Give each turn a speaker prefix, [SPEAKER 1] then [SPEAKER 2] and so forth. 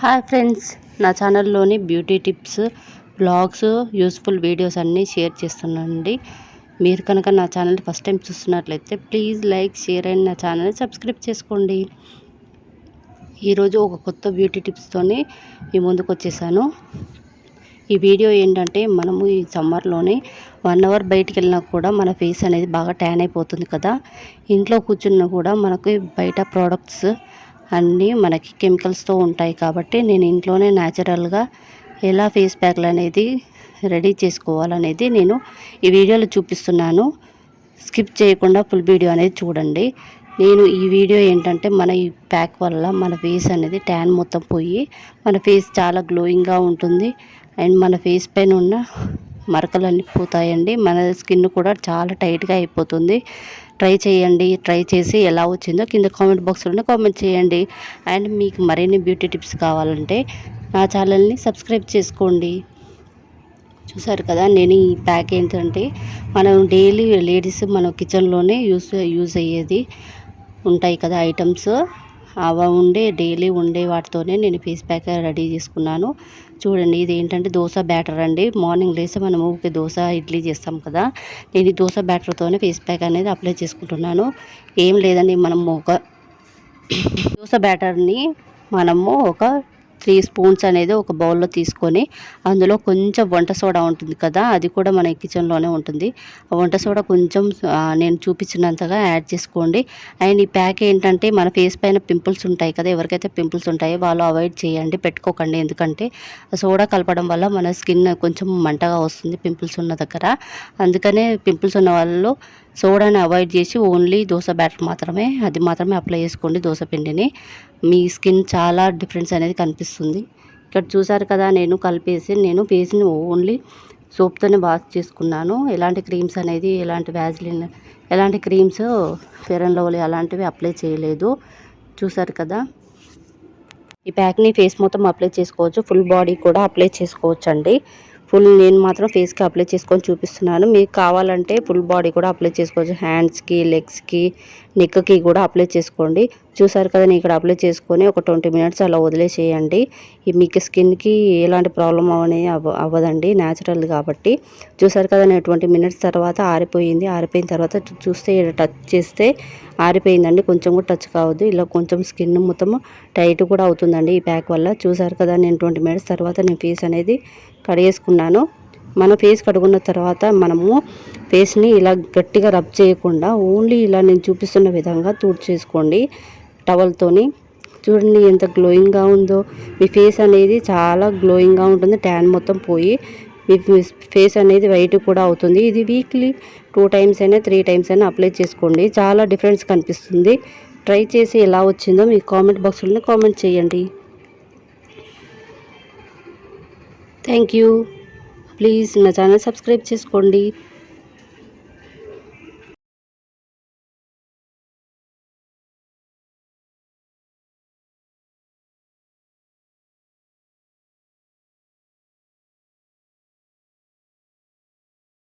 [SPEAKER 1] Hi friends నా ఛానల్లోని beauty tips blogs useful videos అన్నీ share చేస్తున్నానండి. మీరు కనుక నా ఛానల్ ఫస్ట్ టైం చూస్తున్నట్లయితే ప్లీజ్ లైక్ షేర్ అండ్ నా ఛానల్ సబ్స్క్రైబ్ చేసుకోండి. ఈరోజు ఒక కొత్త బ్యూటీ టిప్స్తోని మీ ముందుకు వచ్చేసాను. ఈ వీడియో ఏంటంటే మనము ఈ సమ్మర్లోనే వన్ అవర్ బయటికి వెళ్ళినా కూడా మన ఫేస్ అనేది బాగా ట్యాన్ అయిపోతుంది కదా. ఇంట్లో కూర్చున్నా కూడా మనకి బయట ప్రోడక్ట్స్ అన్నీ మనకి కెమికల్స్తో ఉంటాయి కాబట్టి నేను ఇంట్లోనే న్యాచురల్గా ఎలా ఫేస్ ప్యాక్లు అనేది రెడీ చేసుకోవాలనేది నేను ఈ వీడియోలో చూపిస్తున్నాను. స్కిప్ చేయకుండా ఫుల్ వీడియో అనేది చూడండి. నేను ఈ వీడియో ఏంటంటే మన ఈ ప్యాక్ వల్ల మన ఫేస్ అనేది ట్యాన్ మొత్తం పోయి మన ఫేస్ చాలా గ్లోయింగ్గా ఉంటుంది. అండ్ మన ఫేస్ పైన ఉన్న మరకలన్నీ పోతాయండి. మన స్కిన్ కూడా చాలా టైట్గా అయిపోతుంది. ట్రై చేయండి ట్రై చేసి ఎలా వచ్చిందో కింద కామెంట్ బాక్స్లోనే కామెంట్ చేయండి. అండ్ మీకు మరిన్ని బ్యూటీ టిప్స్ కావాలంటే నా ఛానల్ని సబ్స్క్రైబ్ చేసుకోండి. చూసారు కదా నేను ఈ ప్యాక్ ఏంటంటే మనం డైలీ లేడీస్ మనం కిచెన్లోనే యూస్ యూజ్ అయ్యేది ఉంటాయి కదా ఐటమ్స్. అవ ఉండే డైలీ ఉండే వాటితోనే నేను ఫేస్ ప్యాక్ రెడీ చేసుకున్నాను. చూడండి ఇది ఏంటంటే దోశ బ్యాటర్ అండి. మార్నింగ్ లేసి మనం ఊరికే దోశ ఇడ్లీ చేస్తాం కదా. నేను ఈ దోశ బ్యాటర్తోనే ఫేస్ ప్యాక్ అనేది అప్లై చేసుకుంటున్నాను. ఏం లేదండి మనం ఒక దోశ బ్యాటర్ని మనము ఒక త్రీ స్పూన్స్ అనేది ఒక బౌల్లో తీసుకొని అందులో కొంచెం వంట సోడా ఉంటుంది కదా అది కూడా మన కిచెన్లోనే ఉంటుంది. ఆ వంట సోడా కొంచెం నేను చూపించినంతగా యాడ్ చేసుకోండి. అండ్ ఈ ప్యాక్ ఏంటంటే మన ఫేస్ పైన పింపుల్స్ ఉంటాయి కదా ఎవరికైతే పింపుల్స్ ఉంటాయో వాళ్ళు అవాయిడ్ చేయండి పెట్టుకోకండి. ఎందుకంటే సోడా కలపడం వల్ల మన స్కిన్ కొంచెం మంటగా వస్తుంది పింపుల్స్ ఉన్న దగ్గర. అందుకనే పింపుల్స్ ఉన్న వాళ్ళు సోడాని అవాయిడ్ చేసి ఓన్లీ దోశ బ్యాటర్ మాత్రమే అది మాత్రమే అప్లై చేసుకోండి దోశ పిండిని. మీ స్కిన్ చాలా డిఫరెన్స్ అనేది కనిపిస్తుంది. ఇక్కడ చూసారు కదా నేను కలిపేసి నేను ఫేస్ని ఓన్లీ సోప్తోనే వాష్ చేసుకున్నాను. ఎలాంటి క్రీమ్స్ అనేది ఎలాంటి వ్యాజ్లిన్ ఎలాంటి క్రీమ్స్ ఫెయిర్ అండ్ లవ్లీ అలాంటివి అప్లై చేయలేదు. చూసారు కదా ఈ ప్యాక్ని ఫేస్ మొత్తం అప్లై చేసుకోవచ్చు. ఫుల్ బాడీ కూడా అప్లై చేసుకోవచ్చు అండి ఫుల్ నేను మాత్రం ఫేస్కి అప్లై చేసుకొని చూపిస్తున్నాను. మీకు కావాలంటే ఫుల్ బాడీ కూడా అప్లై చేసుకోవచ్చు. హ్యాండ్స్కి లెగ్స్కి నెక్కి కూడా అప్లై చేసుకోండి. చూసారు కదా నేను ఇక్కడ అప్లై చేసుకొని ఒక ట్వంటీ మినిట్స్ అలా వదిలేసేయండి. మీకు స్కిన్కి ఎలాంటి ప్రాబ్లం అవని అవ్వదండి న్యాచురల్ కాబట్టి. చూసారు కదా నేను ట్వంటీ మినిట్స్ తర్వాత ఆరిపోయింది. ఆరిపోయిన తర్వాత చూస్తే టచ్ చేస్తే ఆరిపోయిందండి. కొంచెం కూడా టచ్ కావద్దు. ఇలా కొంచెం స్కిన్ మొత్తం టైట్ కూడా అవుతుందండి ఈ ప్యాక్ వల్ల. చూసారు కదా నేను ట్వంటీ మినిట్స్ తర్వాత నేను ఫేస్ అనేది కడిగేసుకున్నాను. మన ఫేస్ కడుగున్న తర్వాత మనము ఫేస్ని ఇలా గట్టిగా రబ్ చేయకుండా ఓన్లీ ఇలా నేను చూపిస్తున్న విధంగా చేసుకోండి టవల్తోని. చూడండి ఎంత గ్లోయింగ్గా ఉందో. మీ ఫేస్ అనేది చాలా గ్లోయింగ్గా ఉంటుంది. ట్యాన్ మొత్తం పోయి మీ ఫేస్ అనేది వైట్ కూడా అవుతుంది. ఇది వీక్లీ టూ టైమ్స్ అయినా త్రీ టైమ్స్ అయినా అప్లై చేసుకోండి. చాలా డిఫరెన్స్ కనిపిస్తుంది. ట్రై చేసి ఎలా వచ్చిందో మీ కామెంట్ బాక్స్లోనే కామెంట్ చేయండి. Thank you. ప్లీజ్ నా ఛానల్ సబ్స్క్రైబ్ చేసుకోండి.